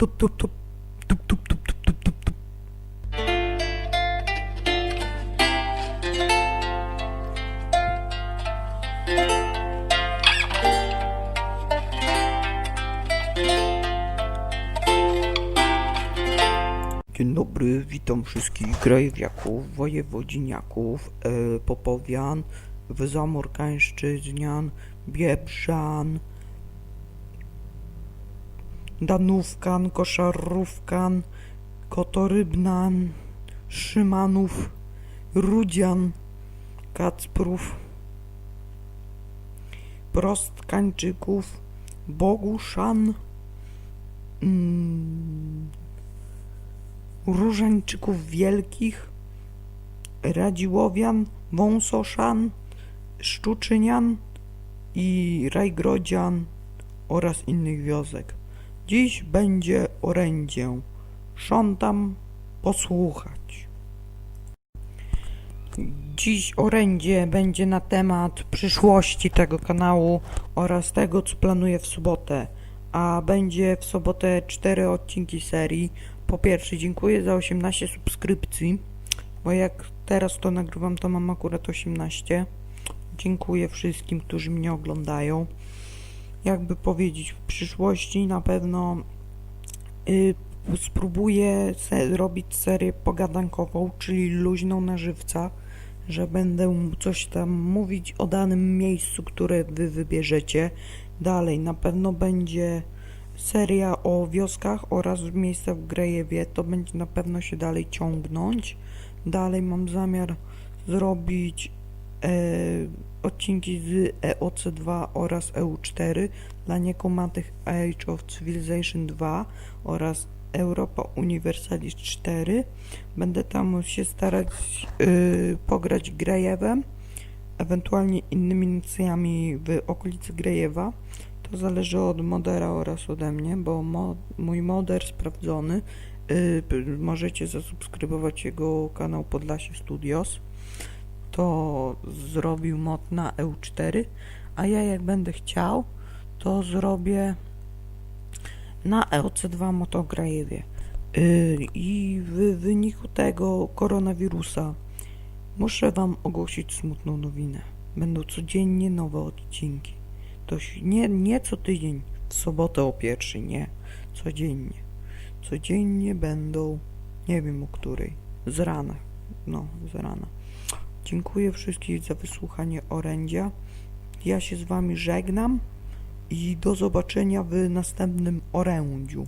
Dzień dobry, witam wszystkich krajowiaków, wojewodziniaków, e, popowian, wyzamorkańszczyznian, biebrzan, danówkan, koszarówkan, kotorybnan, szymanów, rudzian, kacprów, prostkańczyków, boguszan, mm, różańczyków wielkich, radziłowian, wąsoszan, szczuczynian i rajgrodzian oraz innych wiosek. Dziś będzie orędzie. Szontam posłuchać. Dziś orędzie będzie na temat przyszłości tego kanału oraz tego, co planuję w sobotę. A będzie w sobotę cztery odcinki serii. Po pierwsze, dziękuję za 18 subskrypcji, bo jak teraz to nagrywam, to mam akurat 18. Dziękuję wszystkim, którzy mnie oglądają. Jakby powiedzieć, w przyszłości na pewno y, spróbuję se robić serię pogadankową, czyli luźną na żywca, że będę coś tam mówić o danym miejscu, które wy wybierzecie. Dalej na pewno będzie seria o wioskach oraz miejsca w Grejewie. To będzie na pewno się dalej ciągnąć. Dalej mam zamiar zrobić odcinki z EOC2 oraz EU4 dla niekomatych Age of Civilization 2 oraz Europa Universalis 4. Będę tam się starać y, pograć Grejewem, ewentualnie innymi nacjami w okolicy Grejewa. To zależy od modera oraz ode mnie, bo mój moder sprawdzony, y, p- możecie zasubskrybować jego kanał Podlasie Studios, to zrobił mod na EU4, a ja jak będę chciał, to zrobię na EOC2 Motograjewie. Yy, I w wyniku tego koronawirusa muszę Wam ogłosić smutną nowinę. Będą codziennie nowe odcinki. To nie, nie co tydzień, w sobotę o pierwszej, nie. Codziennie. Codziennie będą, nie wiem o której, z rana. No, z rana. Dziękuję wszystkim za wysłuchanie orędzia. Ja się z Wami żegnam i do zobaczenia w następnym orędziu.